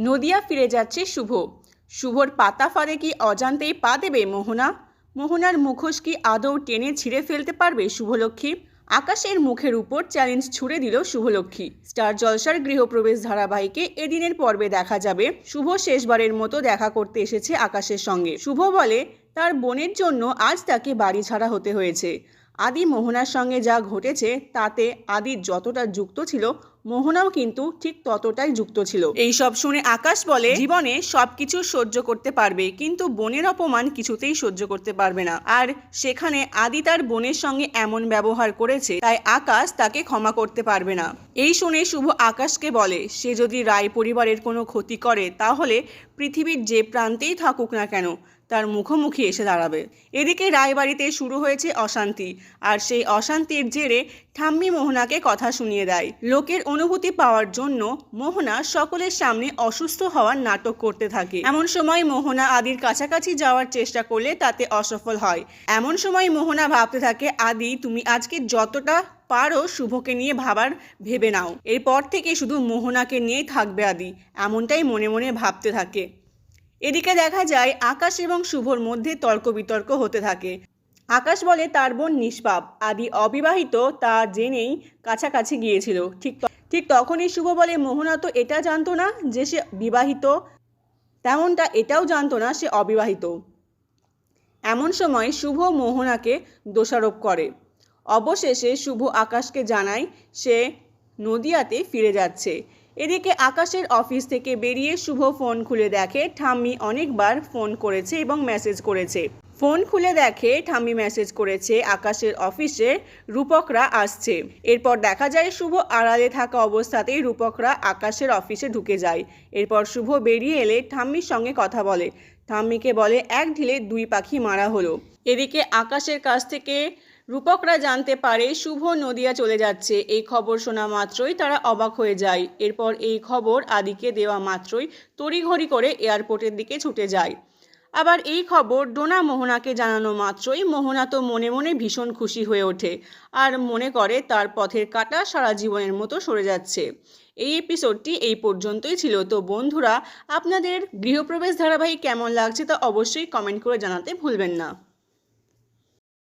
নদিয়া ফিরে যাচ্ছে শুভ। শুভর পাতা ফাঁদে কি অজান্তেই পা দেবে মোহনা? মোহনার মুখোশ কি আদৌ টেনে ছিঁড়ে ফেলতে পারবে শুভলক্ষ্মী? আকাশের মুখের উপর চ্যালেঞ্জ ছুড়ে দিল শুভলক্ষ্মী। স্টার জলসার গৃহপ্রবেশ ধারাবাহিকে এদিনের পর্বে দেখা যাবে। শুভ শেষবারের মতো দেখা করতে এসেছে আকাশের সঙ্গে। শুভ বলে, তার বোনের জন্য আজ তাকে বাড়ি ছাড়া হতে হয়েছে। আদি মোহনার সঙ্গে যা ঘটেছে, তাতে আদি যতটা যুক্ত ছিল মোহনাও কিন্তু ঠিক ততটাই যুক্ত ছিল। এই সব শুনে আকাশ বলে, জীবনে সবকিছু সহ্য করতে পারবে, কিন্তু বোনের অপমান কিছুতেই সহ্য করতে পারবে না। আর সেখানে আদি তার বোনের সঙ্গে এমন ব্যবহার করেছে, তাই আকাশ তাকে ক্ষমা করতে পারবে না। এই শুনে শুভ আকাশকে বলে, সে যদি রায় পরিবারের কোনো ক্ষতি করে, তাহলে পৃথিবীর যে প্রান্তেই থাকুক না কেন তার মুখোমুখি এসে দাঁড়াবে। এদিকে রায়বাড়িতে শুরু হয়েছে অশান্তি, আর সেই অশান্তির জেরে ঠাম্মি মোহনাকে কথা শুনিয়ে দেয়। লোকের অনুভূতি পাওয়ার জন্য মোহনা সকলের সামনে অসুস্থ হওয়ার নাটক করতে থাকে। এমন সময় মোহনা আদির কাছাকাছি যাওয়ার চেষ্টা করলে তাতে অসফল হয়। এমন সময় মোহনা ভাবতে থাকে, আদি, তুমি আজকে যতটা পারো শুভকে নিয়ে ভাবার ভেবে নাও। এরপর থেকে শুধু মোহনাকে নিয়েই থাকবে আদি। এমনটাই মনে মনে ভাবতে থাকে। এদিকে দেখা যায়, আকাশ এবং শুভর মধ্যে তর্ক বিতর্ক হতে থাকে। আকাশ বলে তার বোন নিষ্পাপ। আদি অবিবাহিত, তা জেনেই কাছাকাছি গিয়েছিল। ঠিক ঠিক তখনই শুভ বলে, মোহনা তো এটা জানতো না যে সে বিবাহিত। তেমনটা এটাও জানতো না সে অবিবাহিত। এমন সময় শুভ মোহনাকে দোষারোপ করে। অবশেষে শুভ আকাশকে জানায়, সে নদিয়াতে ফিরে যাচ্ছে। এদিকে আকাশের অফিস থেকে বেরিয়ে শুভ ফোন খুলে দেখে, ঠাম্মি অনেকবার ফোন করেছে এবং মেসেজ করেছে। ফোন খুলে দেখে, ঠাম্মি মেসেজ করেছে, আকাশের অফিসে রূপকরা আসছে। এরপর দেখা যায় শুভ আড়ালে থাকা অবস্থাতেই রূপকরা আকাশের অফিসে ঢুকে যায়। এরপর শুভ বেরিয়ে এলে ঠাম্মির সঙ্গে কথা বলে। ঠাম্মিকে বলে, এক ঢিলে দুই পাখি মারা হলো। এদিকে আকাশের কাছ থেকে রূপকরা জানতে পারে শুভ নদিয়া চলে যাচ্ছে। এই খবর শোনা মাত্রই তারা অবাক হয়ে যায়। এরপর এই খবর আদিকে দেওয়া মাত্রই তড়িঘড়ি করে এয়ারপোর্টের দিকে ছুটে যায়। আবার এই খবর ডোনা মোহনাকে জানানো মাত্রই মোহনা তো মনে মনে ভীষণ খুশি হয়ে ওঠে আর মনে করে তার পথের কাটা সারা জীবনের মতো সরে যাচ্ছে। এই এপিসোডটি এই পর্যন্তই ছিল। তো বন্ধুরা, আপনাদের গৃহপ্রবেশ ধারাবাহিক কেমন লাগছে তা অবশ্যই কমেন্ট করে জানাতে ভুলবেন না।